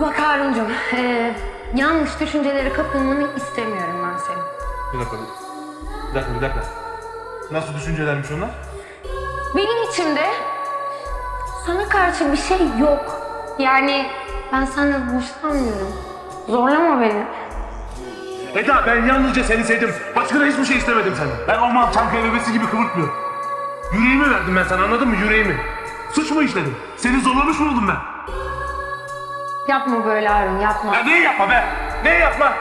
Bak Harun'cum, eee, yanlış düşüncelere kapılmanı istemiyorum ben senin. Bir dakika. Bir dakika, bir dakika. Nasıl düşüncelermiş onlar? Benim içimde sana karşı bir şey yok. Yani ben senden hoşlanmıyorum. Zorlama beni. Eda ben yalnızca seni sevdim. Başka da hiçbir şey istemedim senden. Ben o mal Çankaya bebesi gibi kıvırtmıyorum. Yüreğimi verdim ben sana anladın mı yüreğimi? Suç mu işledim? Seni zorlamış mı oldum ben? Yapma böyle Harun, yapma. Ya ne yapma be? Ne yapma?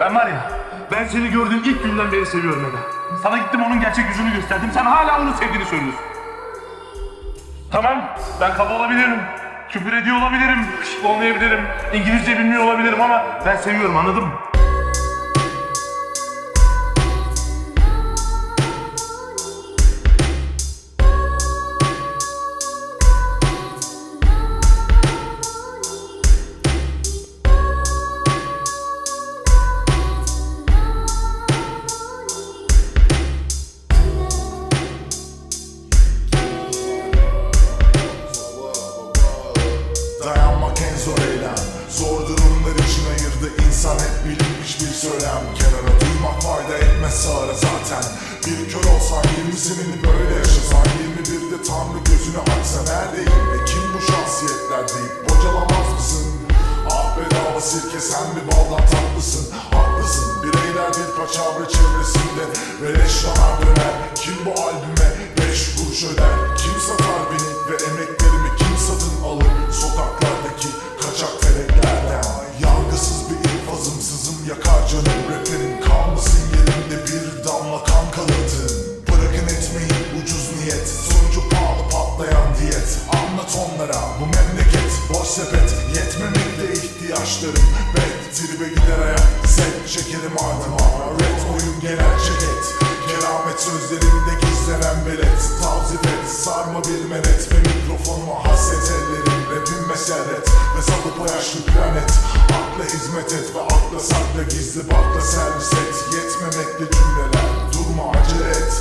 Ben var ya, ben seni gördüğüm ilk günden beri seviyorum Eda. Sana gittim onun gerçek yüzünü gösterdim. Sen hala onu sevdiğini söylüyorsun. Tamam, ben kaba olabilirim. Küfür ediyor olabilirim. Pişik olmayabilirim. İngilizce bilmiyor olabilirim ama ben seviyorum anladın mı? Ayırdı insan hep bilinmiş bir söylem. Kenara durmak fayda etmez sağra zaten. Bir kör olsan 20 seneni böyle yaşasan 21'de Tanrı gözünü açsa neredeyim? Ve kim bu şahsiyetler deyip bocalamaz mısın? Ah bedava sirke sen bir baldan tatlısın. Haklısın bireyler bir paçavra çevresinde. Yanar döner ihtiyaçlarım Bet tribe gider ayak. Zek şekerim ardıma Red oyun genel ceket. Keramet sözlerimde gizlenen belet. Tavzif et sarma bir menet. Ve mikrofonuma hasret ellerim Rapim mesellet ve salıp o yaşlı planet. Akla hizmet et ve akla sakla Gizli bakla servis et Yetmemekle cümleler Durma acele et.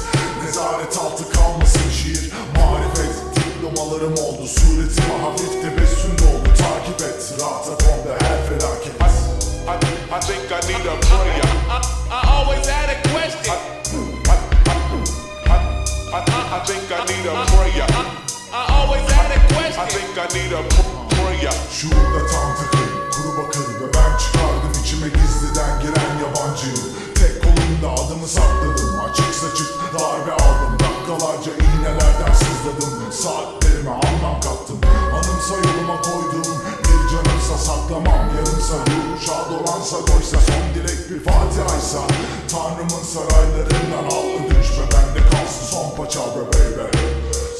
Nezaret altı kalmasın şiir. Marifet diplomalarım oldu. Suretime hafif tebessüm doldu Takip et rahata need a pr- prayer. Şurada tam takır, kuru bakır ve ben çıkardım içime gizliden giren yabancıyı. Tek kolumda adımı sakladım, açık saçık darbe aldım. Dakikalarca iğnelerden sızladım, saatlerime anlam kattım. Anımsa yoluma koyduğum bir canımsa saklamam. Yarımsa ruhu şad olansa koysa son dilek bir fatihaysa Tanrımın saraylarından allı düşme bende kalsın son paçavra baby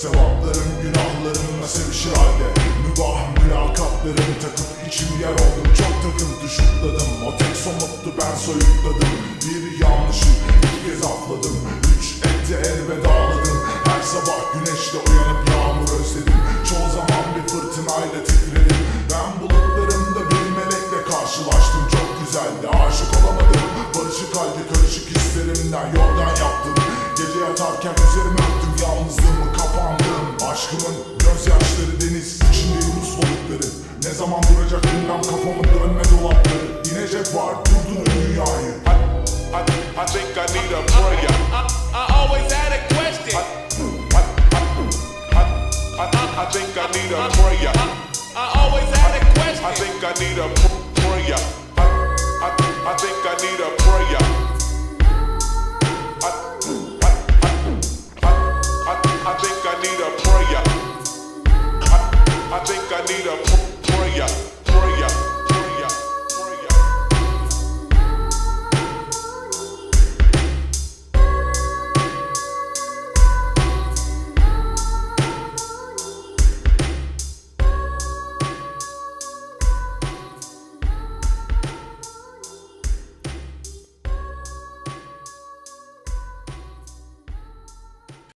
Sevaplarım günahlarımla sevişir halde Mübah mülakatlarımı takıp içim yer oldum. Çok takıntı şutladım O tek somuttu ben soyutladım. Bir yanlışı iki kez atladım. Üç etti elvedaladım Her sabah güneşle uyanıp yağmur özledim. Çoğu zaman bir fırtınayla titredim. Ben bulutlarımda bir melekle karşılaştım. Çok güzeldi aşık olamadım. Barışık halde karışık hislerimden yorgan yaptım. Gece yatarken üzerime yalnızlığımı. kapandım Aşkımın gözyaşları deniz içinde yunus balıkları Ne zaman duracak bilmem kafamın dönme dolapları İnecek var durdurun dünyayı I, I, I think I need a prayer. I, I always had a question. I, I, I, I, I, I think I need a prayer. I, I always had a question. I think I need a pr- prayer. I, I, I think I need a prayer. think I need a prayer.